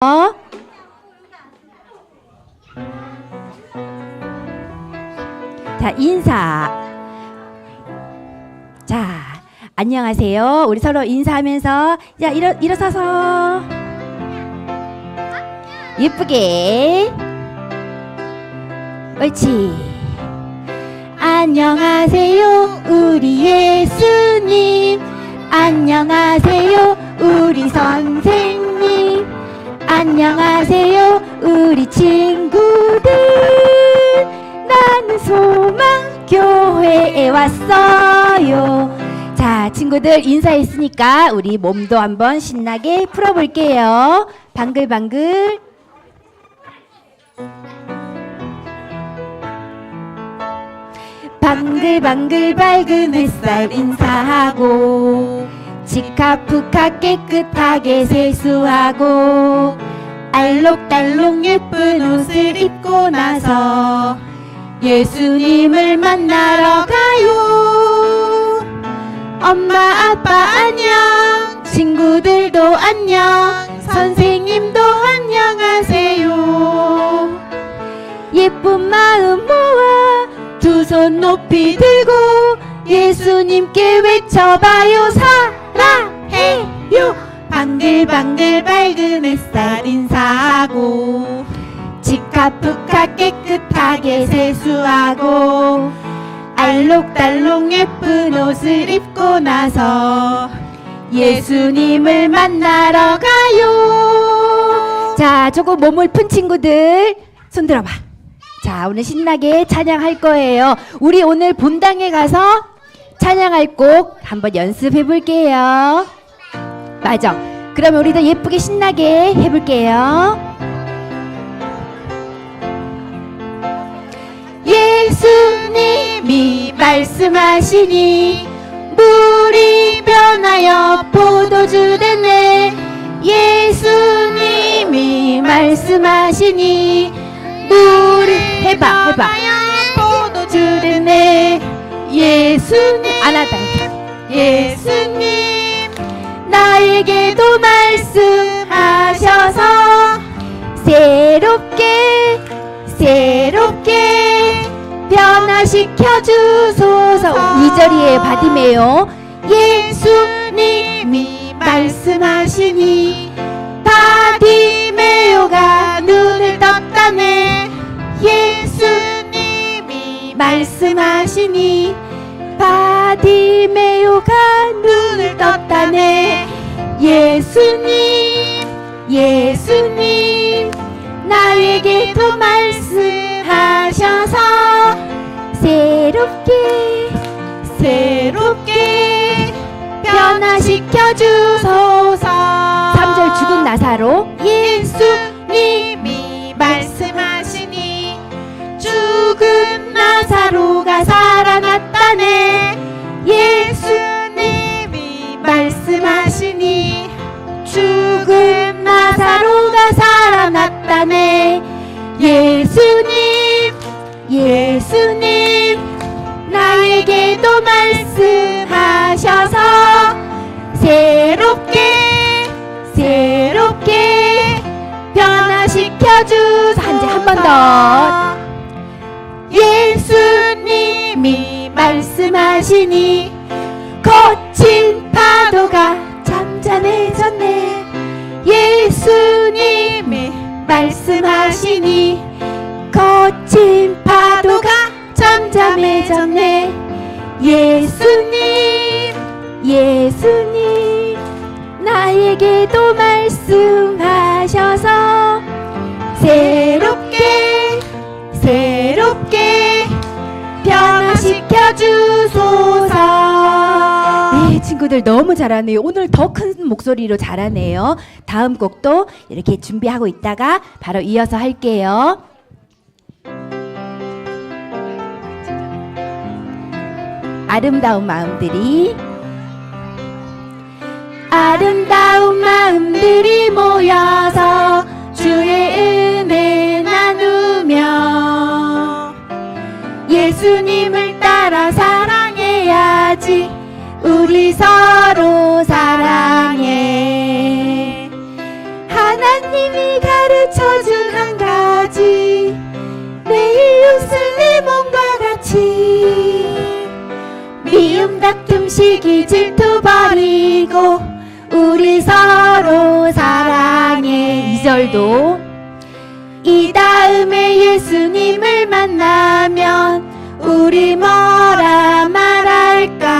자, 인사. 자, 안녕하세요. 우리 서로 인사하면서 자, 일어 일어서서 예쁘게. 옳지. 안녕하세요. 우리 예수님. 안녕하세요. 우리 선생님. 안녕하세요. 우리 친구들. 나는 소망교회에 왔어요. 자, 친구들 인사했으니까 우리 몸도 한번 신나게 풀어볼게요. 방글방글. 방글방글 밝은 햇살 인사하고 치카푸카 깨끗하게 세수하고 알록달록 예쁜 옷을 입고 나서 예수님을 만나러 가요. 엄마, 아빠 안녕. 친구들도 안녕. 선생님도 안녕하세요. 예쁜 마음 모아 두 손 높이 들고 예수님께 외쳐봐요. 사랑해요. 방글방글 밝은 햇살 인사하고 치카푸카 깨끗하게 세수하고 알록달록 예쁜 옷을 입고 나서 예수님을 만나러 가요. 자, 조금 몸을 푼 친구들 손 들어봐. 자, 오늘 신나게 찬양할 거예요. 우리 오늘 본당에 가서 찬양할 곡 한번 연습해 볼게요. 맞아. 그러면 우리도 예쁘게 신나게 해볼게요. 예수님이 말씀하시니 물이 변하여 포도주 되네. 예수님이 말씀하시니 물이 해봐 해봐. 포도주 되네. 예수님 안 하다. 예수님 나에게도 말씀하셔서 새롭게 새롭게 변화시켜 주소서. 이 자리에 받음에요 예수님이 말씀하시니 바디메오가 눈을 떴다네. 예수님이 말씀하시니 바 디메오가 눈을 떴다네. 예수님 예수님 나에게 도 말씀하셔서 새롭게 새롭게 변화시켜 주소서. 3절 죽은 나사로 예수 잠잠해졌네. 예수님 예수님 나에게도 말씀하셔서 새롭게 새롭게 변화시켜 주소서. 네 친구들 너무 잘하네요. 오늘 더 큰 목소리로 잘하네요. 다음 곡도 이렇게 준비하고 있다가 바로 이어서 할게요 아름다운 마음들이. 아름다운 마음들이 모여서 주의 은혜 나누며 예수님을 따라 사랑해야지 우리 서로 시기 질투 버리고 우리 서로 사랑해. 이 절도. 이 다음에 예수님을 만나면 우리 뭐라 말할까?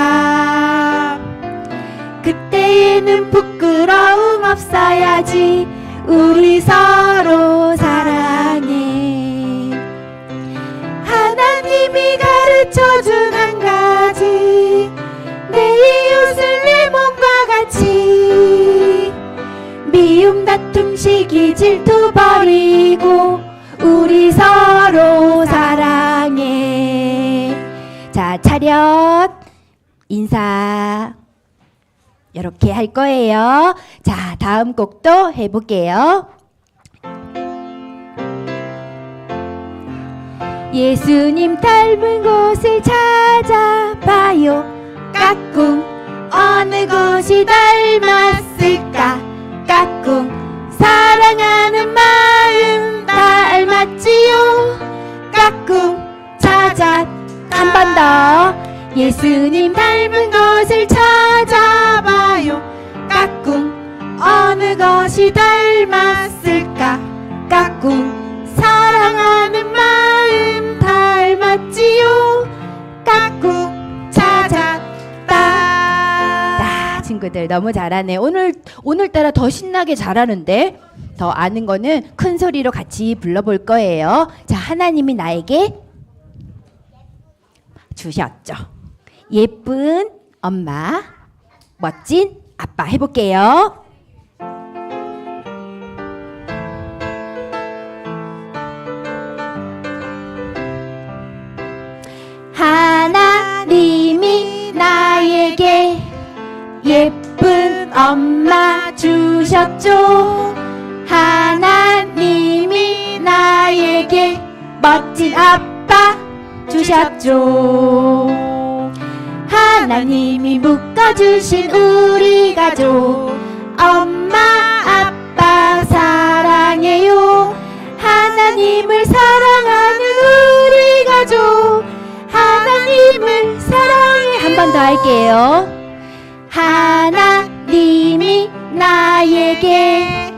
그때에는 부끄러움 없어야지 우리 서로 사랑해. 하나님이 가르쳐 미움 다툼 시기 질투 버리고 우리 서로 사랑해. 자 차렷. 인사. 이렇게 할 거예요. 자 다음 곡도 해볼게요. 예수님 닮은 곳을 찾아봐요. 까꿍 어느 곳이 닮았을까 까꿍 사랑하는 마음 닮았지요? 까꿍 찾아 한 번 더 예수님 닮은 곳을 찾아봐요. 까꿍 어느 것이 닮았을까? 까꿍 사랑하는 마음 아, 친구들 너무 잘하네. 오늘 오늘따라 더 신나게 잘하는데? 더 아는 거는 큰 소리로 같이 불러볼 거예요. 자 하나님이 나에게 주셨죠. 예쁜 엄마 멋진 아빠 해볼게요. 하나님이 나에게 예쁜 엄마 주셨죠. 하나님이 나에게 멋진 아빠 주셨죠. 하나님이 묶어주신 우리 가족 엄마 아빠 사랑해요. 하나님을 사랑하는 우리 가족 하나님을 사랑해 한 번 더 할게요. 하나님이 나에게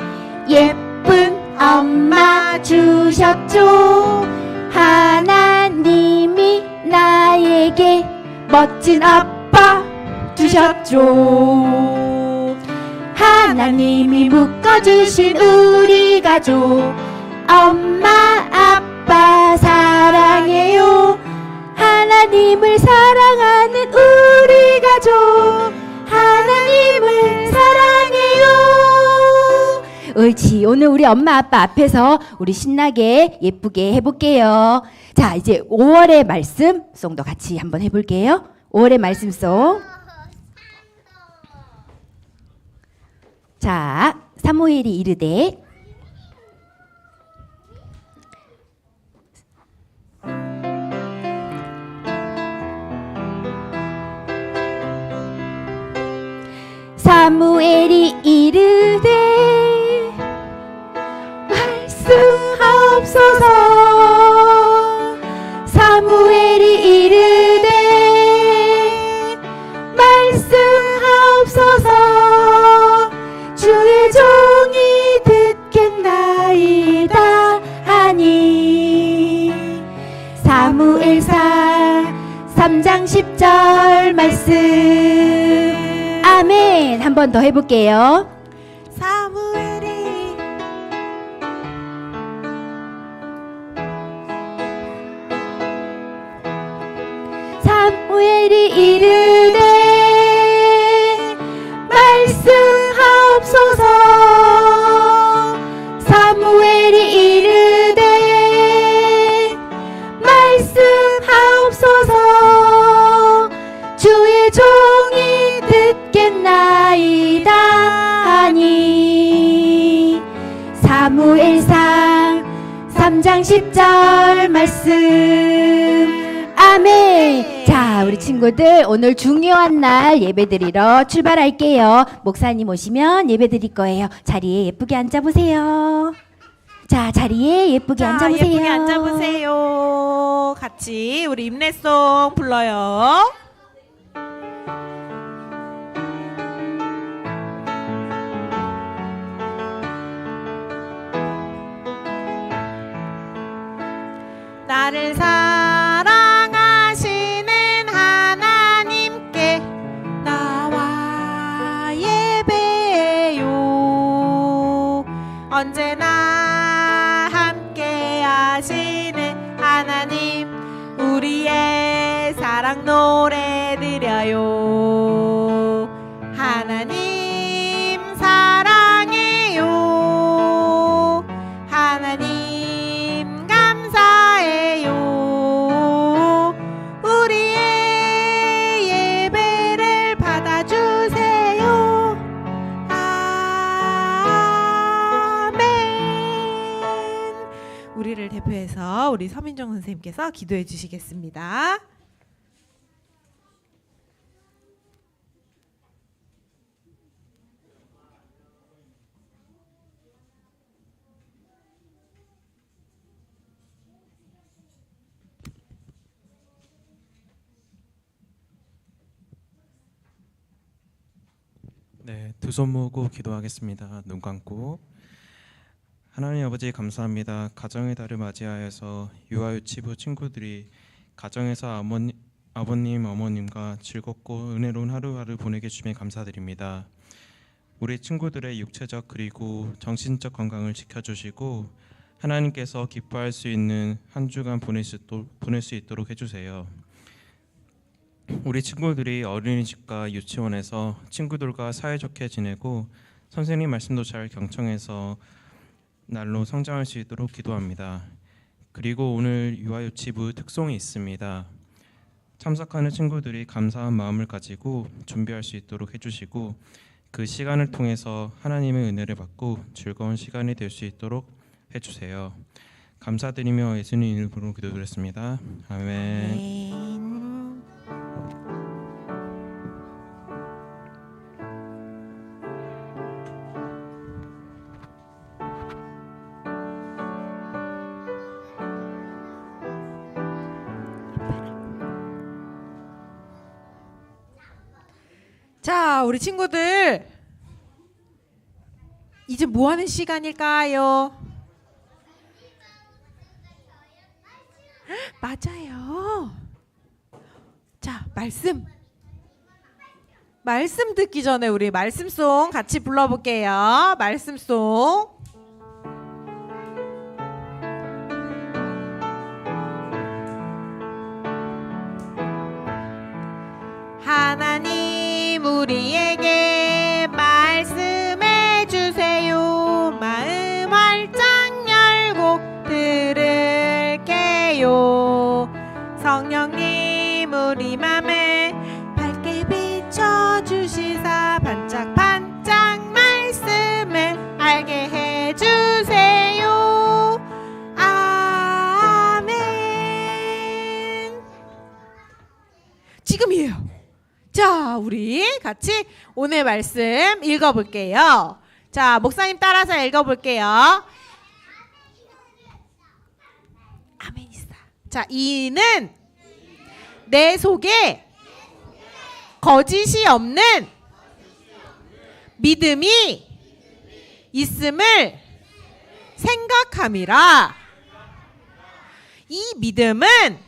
예쁜 엄마 주셨죠. 하나님이 나에게 멋진 아빠 주셨죠. 하나님이 묶어주신 우리 가족 엄마 아빠 사랑해요. 하나님을 사랑하는 우리 가족 옳지. 오늘 우리 엄마 아빠 앞에서 우리 신나게 예쁘게 해볼게요. 자 이제 5월의 말씀 송도 같이 한번 해볼게요. 5월의 말씀송. 자 사무엘이 이르되 사무엘이 이르되 말씀하옵소서 사무엘이 이르되 말씀하옵소서. 주의 종이 듣겠나이다 하니 사무엘사 3장 10절 말씀. 아멘. 한 번 더 해볼게요 이 이르되 말씀하옵소서. 사무엘이 이르되 말씀하옵소서. 주의 종이 듣겠나이다 하니. 사무엘상 3장 10절 말씀. 아멘. 우리 친구들 오늘 중요한 날 예배드리러 출발할게요. 목사님 오시면 예배드릴 거예요. 자리에 예쁘게 앉아 보세요. 자, 자리에 예쁘게 앉아 보세요. 예쁘게 앉아 보세요. 같이 우리 임례송 불러요. 나를 사 사랑 노래 드려요. 하나님 사랑해요. 하나님 감사해요. 우리의 예배를 받아주세요. 아멘. 우리를 대표해서 우리 서민정 선생님께서 기도해 주시겠습니다 네, 두 손 모으고 기도하겠습니다. 눈 감고 하나님 아버지 감사합니다. 가정의 달을 맞이하여서 유아유치부 친구들이 가정에서 아버님, 아버님 어머님과 즐겁고 은혜로운 하루하루 보내게 주매 감사드립니다. 우리 친구들의 육체적 그리고 정신적 건강을 지켜주시고 하나님께서 기뻐할 수 있는 한 주간 보낼 수 있도록 해주세요. 우리 친구들이 어린이집과 유치원에서 친구들과 사이좋게 지내고 선생님 말씀도 잘 경청해서 날로 성장할 수 있도록 기도합니다. 그리고 오늘 유아유치부 특송이 있습니다. 참석하는 친구들이 감사한 마음을 가지고 준비할 수 있도록 해주시고 그 시간을 통해서 하나님의 은혜를 받고 즐거운 시간이 될 수 있도록 해주세요. 감사드리며 예수님 이름으로 기도드렸습니다. 아멘. 아멘. 자, 우리 친구들 이제 뭐 하는 시간일까요? 맞아요. 자, 말씀. 말씀 듣기 전에 우리 말씀송 같이 불러볼게요. 말씀송. 하나님 우 같이 오늘 말씀 읽어볼게요. 자, 목사님 따라서 읽어볼게요. 아멘이다. 자, 이는 내 속에 거짓이 없는 믿음이 있음을 생각함이라. 이 믿음은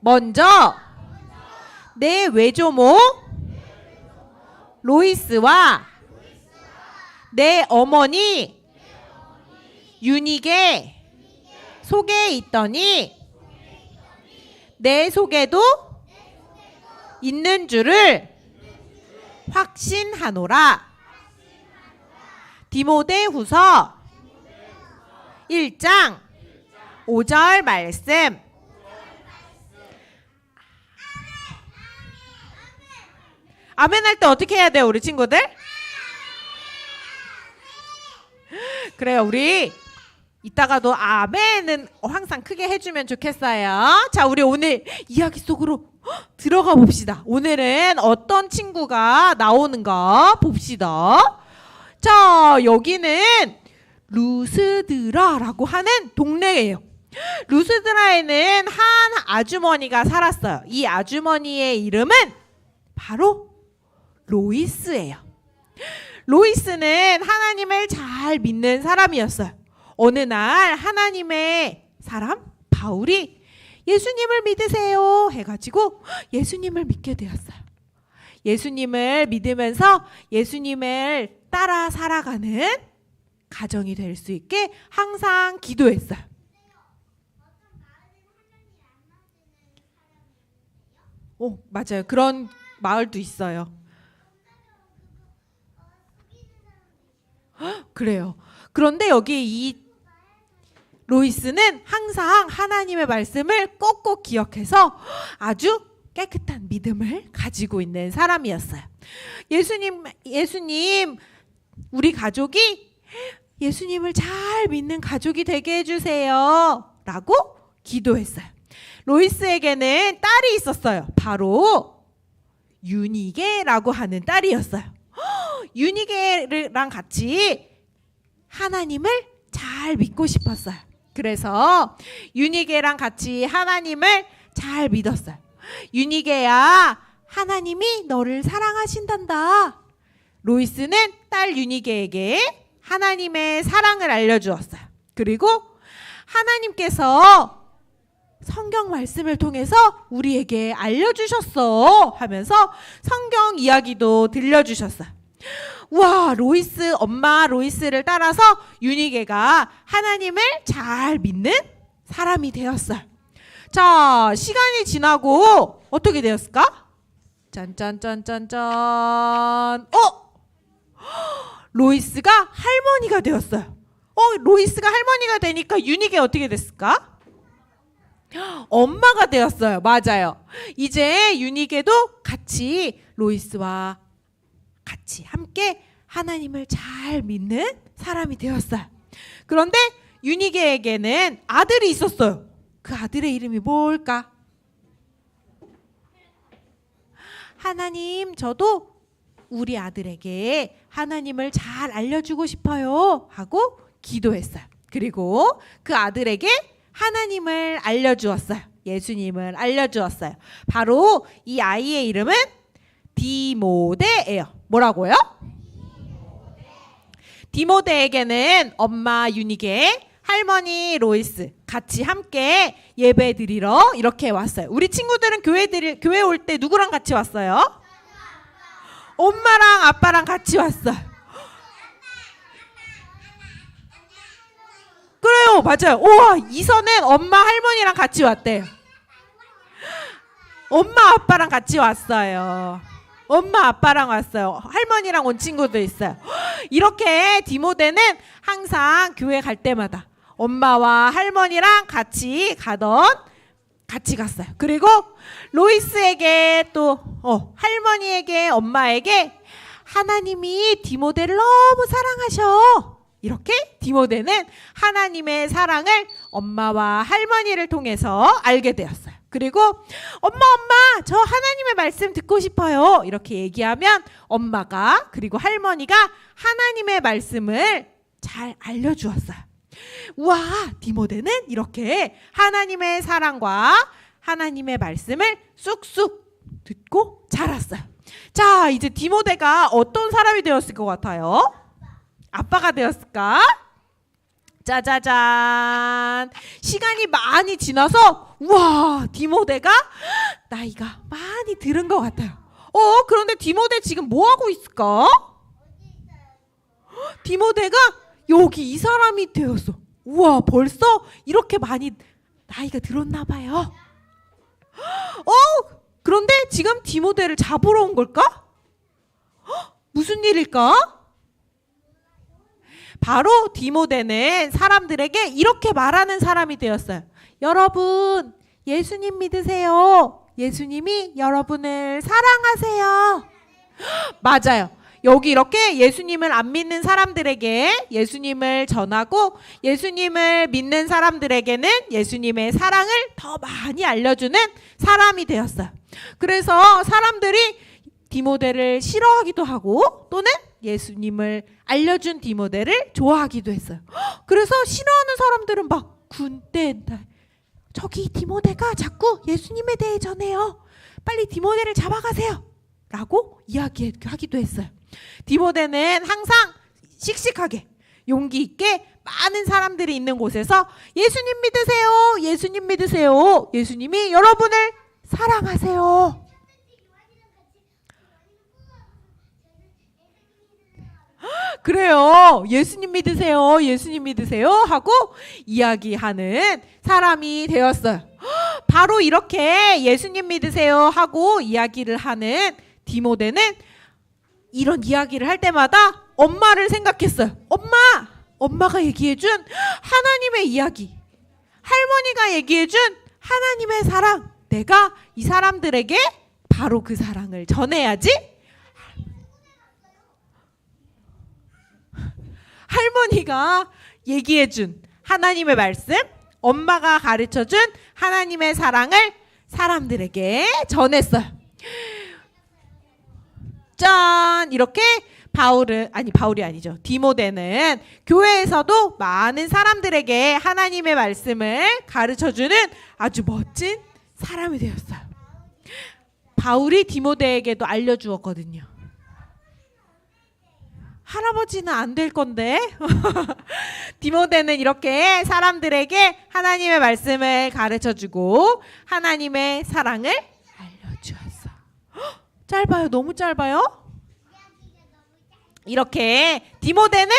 먼저 내 외조모 로이스와 내 어머니 유닉의 속에 있더니 내 속에도 있는 줄을 확신하노라. 디모데 후서 1장 5절 말씀. 아멘 할 때 어떻게 해야 돼요, 우리 친구들? 그래요, 우리 이따가도 아멘은 항상 크게 해주면 좋겠어요. 자, 우리 오늘 이야기 속으로 들어가 봅시다. 오늘은 어떤 친구가 나오는가 봅시다. 자, 여기는 루스드라라고 하는 동네예요. 루스드라에는 한 아주머니가 살았어요. 이 아주머니의 이름은 바로 로이스예요. 로이스는 하나님을 잘 믿는 사람이었어요. 어느 날 하나님의 사람 바울이 예수님을 믿으세요 해가지고 예수님을 믿게 되었어요. 예수님을 믿으면서 예수님을 따라 살아가는 가정이 될 수 있게 항상 기도했어요. 오, 맞아요. 그런 마을도 있어요. 그래요. 그런데 여기 이 로이스는 항상 하나님의 말씀을 꼭꼭 기억해서 아주 깨끗한 믿음을 가지고 있는 사람이었어요. 예수님, 예수님, 우리 가족이 예수님을 잘 믿는 가족이 되게 해주세요. 라고 기도했어요. 로이스에게는 딸이 있었어요. 바로 유니게라고 하는 딸이었어요. 헉, 유니게랑 같이 하나님을 잘 믿고 싶었어요. 그래서 유니게랑 같이 하나님을 잘 믿었어요. 유니게야, 하나님이 너를 사랑하신단다. 로이스는 딸 유니게에게 하나님의 사랑을 알려주었어요. 그리고 하나님께서 성경 말씀을 통해서 우리에게 알려주셨어 하면서 성경 이야기도 들려주셨어요. 와, 로이스, 엄마 로이스를 따라서 유니게가 하나님을 잘 믿는 사람이 되었어요. 자, 시간이 지나고 어떻게 되었을까? 짠짠짠짠짠. 어? 로이스가 할머니가 되었어요. 어, 로이스가 할머니가 되니까 유니게 어떻게 됐을까? 엄마가 되었어요. 맞아요. 이제 유니게도 같이 로이스와 같이 함께 하나님을 잘 믿는 사람이 되었어요. 그런데 유니게에게는 아들이 있었어요. 그 아들의 이름이 뭘까? 하나님, 저도 우리 아들에게 하나님을 잘 알려주고 싶어요. 하고 기도했어요. 그리고 그 아들에게 하나님을 알려주었어요. 예수님을 알려주었어요. 바로 이 아이의 이름은 디모데예요. 뭐라고요? 디모데에게는 엄마 유니게, 할머니 로이스 같이 함께 예배 드리러 이렇게 왔어요. 우리 친구들은 교회 드리, 교회 올 때 누구랑 같이 왔어요? 엄마랑 아빠랑 같이 왔어요. 그래요, 맞아요. 우와, 이선은 엄마 할머니랑 같이 왔대요. 엄마 아빠랑 같이 왔어요. 엄마 아빠랑 왔어요. 할머니랑 온 친구도 있어요. 이렇게 디모데는 항상 교회 갈 때마다 엄마와 할머니랑 같이 가던 같이 갔어요. 그리고 로이스에게 또 어, 할머니에게 엄마에게 하나님이 디모데를 너무 사랑하셔. 이렇게 디모데는 하나님의 사랑을 엄마와 할머니를 통해서 알게 되었어요. 그리고 엄마 엄마 저 하나님의 말씀 듣고 싶어요. 이렇게 얘기하면 엄마가 그리고 할머니가 하나님의 말씀을 잘 알려 주었어요. 우와 디모데는 이렇게 하나님의 사랑과 하나님의 말씀을 쑥쑥 듣고 자랐어요. 자 이제 디모데가 어떤 사람이 되었을 것 같아요? 아빠가 되었을까? 짜자잔. 시간이 많이 지나서 우와 디모데가 나이가 많이 들은 것 같아요. 어 그런데 디모데 지금 뭐 하고 있을까? 디모데가 여기 이 사람이 되었어. 우와 벌써 이렇게 많이 나이가 들었나 봐요. 어 그런데 지금 디모데를 잡으러 온 걸까? 헉, 무슨 일일까? 바로 디모데는 사람들에게 이렇게 말하는 사람이 되었어요. 여러분, 예수님 믿으세요. 예수님이 여러분을 사랑하세요. 맞아요. 여기 이렇게 예수님을 안 믿는 사람들에게 예수님을 전하고 예수님을 믿는 사람들에게는 예수님의 사랑을 더 많이 알려주는 사람이 되었어요. 그래서 사람들이 디모데를 싫어하기도 하고 또는 예수님을 알려준 디모데를 좋아하기도 했어요. 헉, 그래서 싫어하는 사람들은 막 군대 저기 디모데가 자꾸 예수님에 대해 전해요. 빨리 디모데를 잡아가세요. 라고 이야기하기도 했어요. 디모데는 항상 씩씩하게 용기 있게 많은 사람들이 있는 곳에서 예수님 믿으세요. 예수님 믿으세요. 예수님이 여러분을 사랑하세요. 그래요. 예수님 믿으세요. 예수님 믿으세요. 하고 이야기하는 사람이 되었어요. 바로 이렇게 예수님 믿으세요 하고 이야기를 하는 디모데는 이런 이야기를 할 때마다 엄마를 생각했어요. 엄마! 엄마가 얘기해준 하나님의 이야기. 할머니가 얘기해준 하나님의 사랑. 내가 이 사람들에게 바로 그 사랑을 전해야지. 할머니가 얘기해준 하나님의 말씀, 엄마가 가르쳐준 하나님의 사랑을 사람들에게 전했어요. 짠! 이렇게 바울은, 아니, 바울이 아니죠. 디모데는 교회에서도 많은 사람들에게 하나님의 말씀을 가르쳐 주는 아주 멋진 사람이 되었어요. 바울이 디모데에게도 알려 주었거든요. 할아버지는 안 될 건데. 디모데는 이렇게 사람들에게 하나님의 말씀을 가르쳐 주고 하나님의 사랑을 알려주었어. 헉, 짧아요. 너무 짧아요. 이렇게 디모데는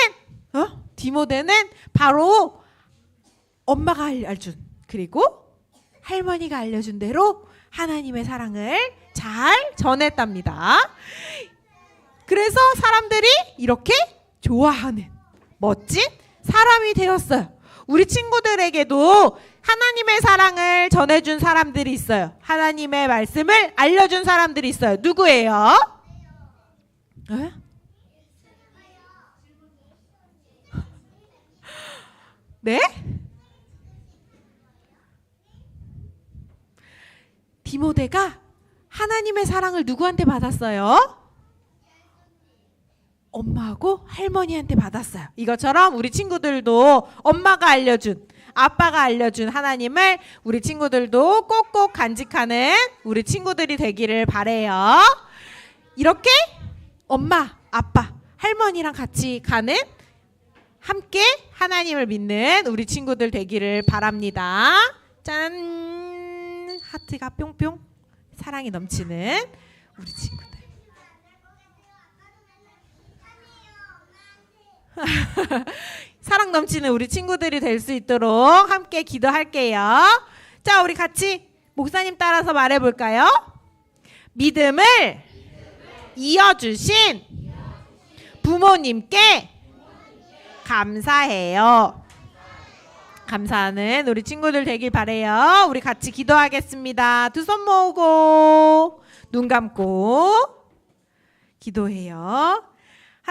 어? 디모데는 바로 엄마가 알려준 그리고 할머니가 알려준 대로 하나님의 사랑을 잘 전했답니다. 그래서 사람들이 이렇게 좋아하는 멋진 사람이 되었어요. 우리 친구들에게도 하나님의 사랑을 전해준 사람들이 있어요. 하나님의 말씀을 알려준 사람들이 있어요. 누구예요? 에? 네? 디모데가 하나님의 사랑을 누구한테 받았어요? 엄마하고 할머니한테 받았어요. 이것처럼 우리 친구들도 엄마가 알려준 아빠가 알려준 하나님을 우리 친구들도 꼭꼭 간직하는 우리 친구들이 되기를 바래요. 이렇게 엄마, 아빠, 할머니랑 같이 가는 함께 하나님을 믿는 우리 친구들 되기를 바랍니다. 짠! 하트가 뿅뿅 사랑이 넘치는 우리 친구들. 사랑 넘치는 우리 친구들이 될 수 있도록 함께 기도할게요. 자, 우리 같이 목사님 따라서 말해 볼까요? 믿음을 이어주신 부모님께 감사해요. 감사하는 우리 친구들 되길 바래요. 우리 같이 기도하겠습니다. 두 손 모으고 눈 감고 기도해요.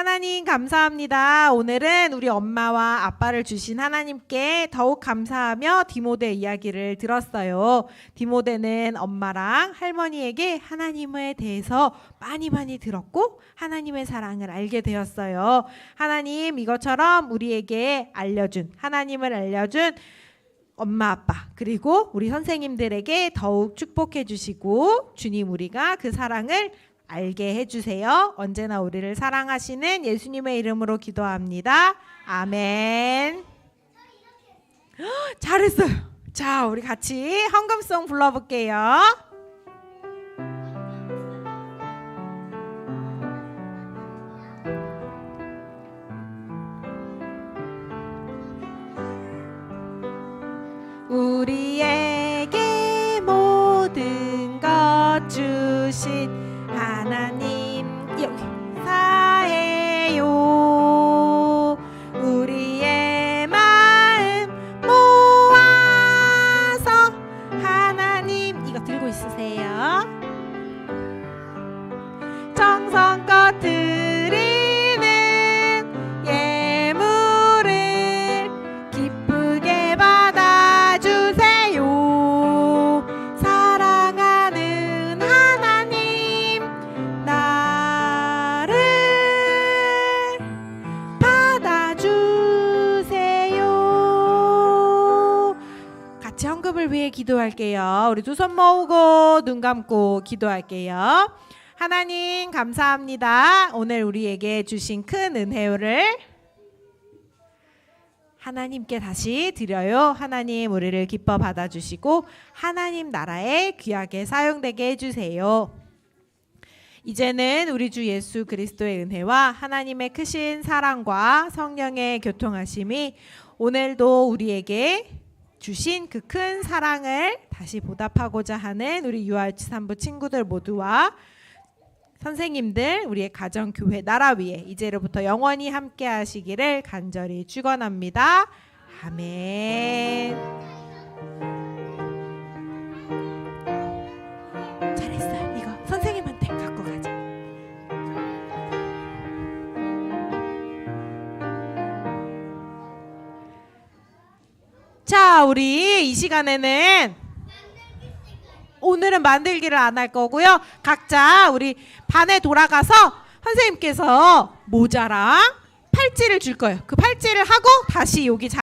하나님 감사합니다. 오늘은 우리 엄마와 아빠를 주신 하나님께 더욱 감사하며 디모데 이야기를 들었어요. 디모데는 엄마랑 할머니에게 하나님에 대해서 많이 많이 들었고 하나님의 사랑을 알게 되었어요. 하나님 이것처럼 우리에게 알려준 하나님을 알려준 엄마 아빠 그리고 우리 선생님들에게 더욱 축복해 주시고 주님 우리가 그 사랑을 알게 해 주세요. 언제나 우리를 사랑하시는 예수님의 이름으로 기도합니다. 아멘. 헉, 잘했어요. 자, 우리 같이 헌금송 불러볼게요. 우리에게 모든 것 주신 기도할게요 우리 두 손 모으고 눈 감고 기도할게요 하나님 감사합니다 오늘 우리에게 주신 큰 은혜를 하나님께 다시 드려요. 하나님 우리를 기뻐 받아주시고 하나님 나라에 귀하게 사용되게 해주세요. 이제는 우리 주 예수 그리스도의 은혜와 하나님의 크신 사랑과 성령의 교통하심이 오늘도 우리에게 주신 그 큰 사랑을 다시 보답하고자 하는 우리 유아유치산부 친구들 모두와 선생님들 우리의 가정 교회 나라 위에 이제로부터 영원히 함께 하시기를 간절히 축원합니다. 아멘. 자, 우리 이 시간에는 오늘은 만들기를 안 할 거고요. 각자 우리 반에 돌아가서 선생님께서 모자랑 팔찌를 줄 거예요. 그 팔찌를 하고 다시 여기 자